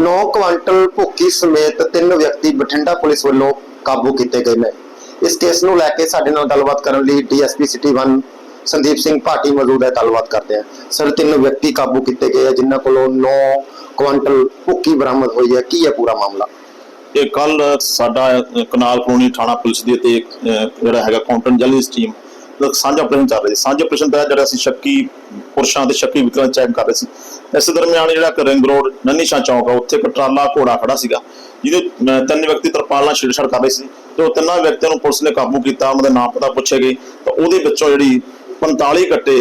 ਨੌ ਕੁਆਂਟਲ ਭੁੱਕੀ ਸਮੇਤ ਤਿੰਨ ਵਿਅਕਤੀ ਬਠਿੰਡਾ ਪੁਲਿਸ ਵੱਲੋਂ ਕਾਬੂ ਕੀਤੇ ਗਏ ਨੇ। ਇਸ ਕੇਸ ਨੂੰ ਲੈ ਕੇ ਸਾਡੇ ਨਾਲ ਗੱਲਬਾਤ ਕਰਨ ਲਈ ਡੀਐਸਪੀ ਸਿਟੀ 1 ਸੰਦੀਪ ਸਿੰਘ ਭਾਟੀ ਮੌਜੂਦ ਹੈ। ਗੱਲਬਾਤ ਕਰਦੇ ਹਾਂ। ਸਰ, ਤਿੰਨ ਵਿਅਕਤੀ ਕਾਬੂ ਕੀਤੇ ਗਏ ਆ, ਜਿਨ੍ਹਾਂ ਕੋਲੋਂ 9 ਕੁਆਂਟਲ ਭੁੱਕੀ ਬਰਾਮਦ ਹੋਈ ਹੈ। ਕੀ ਹੈ ਪੂਰਾ ਮਾਮਲਾ? ਇਹ ਕੱਲ ਸਾਡਾ ਕਨਾਲ ਕਲੋਨੀ ਥਾਣਾ ਪੁਲਿਸ ਦੇ ਤੇ ਜਿਹੜਾ ਹੈਗਾ ਕਾਊਂਟਰ ਜਰਨਲਿਸਟ ਟੀਮ। ਸਾਂਝਾ ਆਪਰੇਸ਼ਨ ਚੱਲ ਰਹੀ ਸੀ। ਸਾਂਝਾ ਆਪਰੇਸ਼ਨ ਦਾ ਜਿਹੜਾ ਅਸੀਂ ਸ਼ੱਕੀ ਪੁਰਸ਼ਾਂ ਤੇ ਸ਼ੱਕੀ ਵਿਕਰਾਂ ਚੈੱਕ ਕਰ ਰਹੇ ਸੀ। ਇਸ ਦਰਮਿਆਨ ਜਿਹੜਾ ਰਿੰਗ ਰੋਡ ਨੰਨੀ ਸ਼ਾਹ ਚੌਂਕ ਆ ਉੱਥੇ ਇੱਕ ਟਰਾਲਾ ਘੋੜਾ ਖੜਾ ਸੀਗਾ ਜਿਹਦੇ ਤਿੰਨ ਵਿਅਕਤੀ ਤਰਪਾਲ ਨਾਲ ਛੇੜਛਾੜ ਕਰ ਰਹੇ ਸੀ ਤੇ ਉਹ ਤਿੰਨਾਂ ਵਿਅਕਤੀਆਂ ਨੂੰ ਪੁਲਿਸ ਨੇ ਕਾਬੂ ਕੀਤਾ ਉਹਨਾਂ ਦੇ ਨਾਮ ਪਤਾ ਪੁੱਛੇ ਗਏ ਤਾਂ ਉਹਦੇ ਵਿੱਚੋਂ ਜਿਹੜੀ 45 ਕੱਟੇ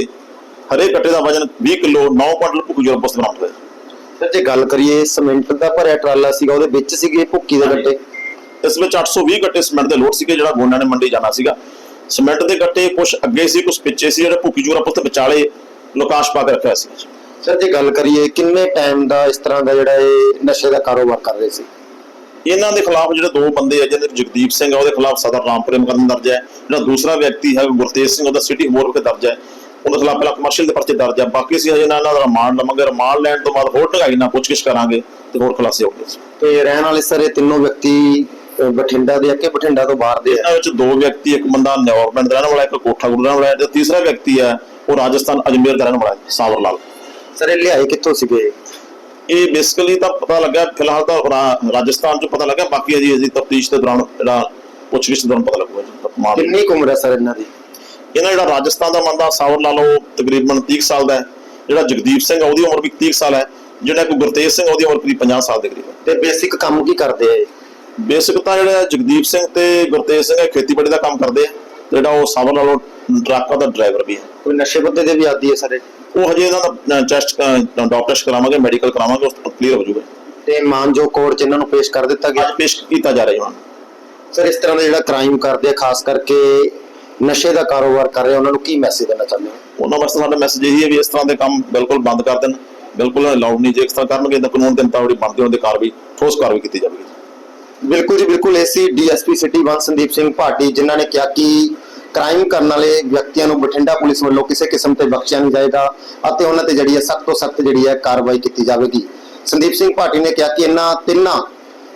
ਹਰੇ ਕੱਟੇ ਦਾ ਵਜ਼ਨ 20 ਕਿਲੋ 9 ਕੁਇੰਟਲ ਭੁੱਕੀ ਜੋਰ ਪੁਸਤ ਬਰਾਮਦ ਹੋਇਆ। ਸਰ ਜੇ ਗੱਲ ਕਰੀਏ ਸੀਮੈਂਟ ਦਾ ਭਰਿਆ ਟਰਾਲਾ ਸੀਗਾ ਉਹਦੇ ਵਿੱਚ ਸੀਗੇ ਭੁੱਕੀ ਦੇ ਗੱਟੇ? ਇਸ ਵਿੱਚ 820 ਗੱਟੇ ਸੀਮੈਂਟ ਦੇ ਲੋਡ ਸੀਗੇ ਜਿਹੜਾ ਗੋਨਾ ਨੇ ਮੰਡੀ ਜਾਣਾ ਸੀਗਾ। ਸੀਮੈਂਟ ਦੇ ਗੱਟੇ ਕੁਝ ਅੱਗੇ ਸੀ ਕੁਝ ਪਿੱਛੇ ਸੀ ਜਿਹੜੇ ਭੁੱਕੀ ਜੂਰਾ ਪੁੱਤ ਵਿਚਾਲੇ ਲੋਕਾਸ਼ ਪਾ ਕੇ ਰੱਖਿਆ ਸੀ। ਸਰ ਜੇ ਗੱਲ ਕਰੀਏ ਕਿੰਨੇ ਟਾਈਮ ਦਾ ਇਸ ਤਰ੍ਹਾਂ ਦਾ ਜਿਹੜਾ ਇਹ ਨਸ਼ੇ ਦਾ ਕਾਰੋਬਾਰ ਕਰ ਰਹੇ ਸੀ? ਇਹਨਾਂ ਦੇ ਖਿਲਾਫ ਜਿਹੜੇ ਦੋ ਬੰਦੇ ਆ ਜਿਹਦੇ ਜਗਦੀਪ ਸਿੰਘ ਆ ਉਹਦੇ ਖਿਲਾਫ ਸਦਰ ਰਾਮਪੁਰੇ ਮੁਕੱਦਮਾ ਦਰਜ ਹੈ। ਜਿਹੜਾ ਦੂਸਰਾ ਵਿਅਕਤੀ ਹੈ ਗੁਰਤੇਜ ਸਿੰਘ ਉਹਦਾ ਸਿਟੀ ਹੋਰ ਕੇ ਦਰਜ ਹੈ। ਉਹਦੇ ਖਿਲਾਫ ਪਹਿਲਾਂ ਕਮਰਸ਼ੀਅਲ ਦੇ ਪਰਚੇ ਦਰਜ ਹੈ ਬਾਕੀ ਸੀ ਹਜੇ ਨਾਲ ਦਾ ਰਿਮਾਂਡ ਲਵਾਂਗੇ। ਰਿਮਾਂਡ ਲੈਣ ਤੋਂ ਬਾਅਦ ਹੋਰ ਢਗਾਈ ਨਾਲ ਪੁੱਛਗਿੱਛ ਕਰਾਂਗੇ ਤੇ ਹੋਰ ਖੁਲਾਸੇ ਹੋਣਗੇ। ਤੇ ਰਹਿਣ ਵਾਲੇ ਸਰ ਇਹ ਤਿੰਨੋਂ ਵਿਅਕਤੀ ਬਠਿੰਡਾ ਦੇ ਆ ਕਿ ਬਠਿੰਡਾ ਤੋਂ ਬਾਹਰ ਦੇ ਆ? ਇਹਨਾਂ ਵਿੱਚ ਦੋ ਵਿਅਕਤੀ ਇੱਕ ਬੰਦਾ ਪਿੰਡ ਦਾ ਰਹਿਣ ਵਾਲਾ ਇੱਕ ਕੋਠਾ ਗੁਰੂ ਦਾ ਰਹਿਣ ਵਾਲਾ ਤੇ ਤੀਸਰਾ ਵਿਅਕਤੀ ਹੈ ਉਹ ਰਾਜਸਥਾਨ ਅਜਮੇਰ ਦਾ ਰਹਿਣ ਵਾਲਾ ਸਾਵਰ ਲਾਲ ਸਰ ਇਹ ਲਿਆਏ ਕਿੱਥੋਂ ਸੀਗੇ? ਇਹ ਬੇਸਿਕਲੀ ਤਾਂ ਪਤਾ ਲੱਗਾ ਫਿਲਹਾਲ ਤਾਂ ਰਾ- ਰਾਜਸਥਾਨ ਚ ਪਤਾ ਲੱਗਾ ਬਾਕੀ ਅਜੀ ਅਸੀਂ ਤਫਤੀਸ਼ ਦੇ ਦੌਰਾਨ ਜਿਹੜਾ ਪੁੱਛਗਿੱਛ ਦੌਰਾਨ ਪਤਾ ਲੱਗੂਗਾ ਜੀ ਤਮਾਮ ਕਿੰਨੀ ਕੁ ਉਮਰ ਹੈ ਸਰ ਇਹਨਾਂ ਦੀ? ਇਹਨਾਂ ਜਿਹੜਾ ਰਾਜਸਥਾਨ ਦਾ ਬੰਦਾ ਸਾਵਰ ਲਾ ਲਓ ਤਕਰੀਬਨ 30 ਸਾਲ ਦਾ ਹੈ। ਜਿਹੜਾ ਜਗਦੀਪ ਸਿੰਘ ਆ ਉਹਦੀ ਉਮਰ ਵੀ 30 ਸਾਲ ਹੈ। ਜਿਹੜਾ ਕੋਈ ਗੁਰਤੇਜ ਸਿੰਘ ਆ, ਉਹਦੀ ਉਮਰ ਕਰੀਬ 50 ਸਾਲ ਦੇ ਕਰੀਬ ਤੇ ਬੇਸਿਕ ਕੰਮ ਕੀ ਕਰਦੇ ਆ ਇਹ? ਬੇਸਿਕ ਤਾਂ ਜਿਹੜਾ ਜਗਦੀਪ ਸਿੰਘ ਤੇ ਗੁਰਤੇਜ ਸਿੰਘ ਇਹ ਖੇਤੀਬਾੜੀ ਦਾ ਕੰਮ ਕਰਦੇ ਆ। ਜਿਹੜਾ ਉਹ ਸਾਵਰ ਲਾ ਲਓ ਟਰੱਕਾਂ ਦਾ ਡਰਾਈਵਰ ਵੀ ਹੈ। ਕੋਈ ਨਸ਼ੇ ਪੱਤੇ ਦੇ ਵੀ ਆਦੀ ਹੈ ਸਾਰੇ? ਉਹ ਹਜੇ ਇਹਨਾਂ ਦਾ ਟੈਸਟ ਡਾਕਟਰਸ ਕਰਾਵਾਂਗੇ ਮੈਡੀਕਲ ਕਰਾਵਾਂਗੇ ਉਸ ਤੋਂ ਕਲੀਅਰ ਹੋ ਜਾਊਗਾ। ਤੇ ਮਾਨਜੋ ਕੋਰਟ ਚ ਇਹਨਾਂ ਨੂੰ ਪੇਸ਼ ਕਰ ਦਿੱਤਾ ਗਿਆ? ਪੇਸ਼ ਕੀਤਾ ਜਾ ਰਿਹਾ। ਨੂੰ ਸਰ ਇਸ ਤਰ੍ਹਾਂ ਦਾ ਜਿਹੜਾ ਕ੍ਰਾਈਮ ਕਰਦੇ ਆ ਖਾਸ ਕਰਕੇ ਨਸ਼ੇ ਦਾ ਕਾਰੋਬਾਰ ਕਰ ਰਹੇ ਉਹਨਾਂ ਨੂੰ ਕੀ ਮੈਸੇਜ ਦੇਣਾ ਚਾਹੁੰਦੇ ਹੋ? ਉਹਨਾਂ ਵਾਸਤੇ ਸਾਡਾ ਮੈਸੇਜ ਇਹੀ ਹੈ ਵੀ ਇਸ ਤਰ੍ਹਾਂ ਦੇ ਕੰਮ ਬਿਲਕੁਲ ਬੰਦ ਕਰ ਦੇਣ। ਬਿਲਕੁਲ ਅਲਾਉਡ ਨਹੀਂ ਜੇ ਇਸ ਤਰ੍ਹਾਂ ਕਰਨਗੇ ਤਾਂ ਕਾਨੂੰਨ ਦੇ ਮੁਤਾਬਿਕ ਬਣਦੀ ਉਹਨਾਂ ਦੇ ਕਾਰਵਾਈ ਠੋਸ ਕਾਰਵਾਈ ਕੀਤੀ ਜਾਵੇਗੀ। ਬਿਲਕੁਲ ਜੀ, ਬਿਲਕੁਲ ਐਸੀ ਡੀਐਸਪੀ ਸਿਟੀ 1 ਸੰਦੀਪ ਸਿੰਘ ਭਾਟੀ, ਜਿਨ੍ਹਾਂ ਨੇ ਕਿਹਾ ਕਿ ਕ੍ਰਾਈਮ ਕਰਨ ਵਾਲੇ ਵਿਅਕਤੀਆਂ ਨੂੰ ਬਠਿੰਡਾ ਪੁਲਿਸ ਵੱਲੋਂ ਕਿਸੇ ਕਿਸਮ ਤੇ ਬਖਸ਼ਿਆ ਨਹੀਂ ਜਾਏਗਾ ਅਤੇ ਉਹਨਾਂ ਤੇ ਜਿਹੜੀ ਹੈ ਸਖਤ ਤੋਂ ਸਖਤ ਜਿਹੜੀ ਹੈ ਕਾਰਵਾਈ ਕੀਤੀ ਜਾਵੇਗੀ। ਸੰਦੀਪ ਸਿੰਘ ਭਾਟੀ ਨੇ ਕਿਹਾ ਕਿ ਇਹਨਾਂ ਤਿੰਨਾਂ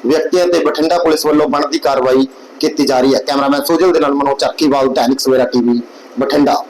ਵਿਅਕਤੀਆਂ ਤੇ ਬਠਿੰਡਾ ਪੁਲਿਸ ਵੱਲੋਂ ਬਣਦੀ ਕਾਰਵਾਈ ਕੀਤੀ ਜਾ ਰਹੀ ਹੈ। ਕੈਮਰਾਮੈਨ ਸੋਜਲ ਦੇ ਨਾਲ ਮਨੋਜ ਚੱਕੀਵਾਲ, ਦੈਨਿਕ ਸਵੇਰਾ ਟੀਵੀ, ਬਠਿੰਡਾ।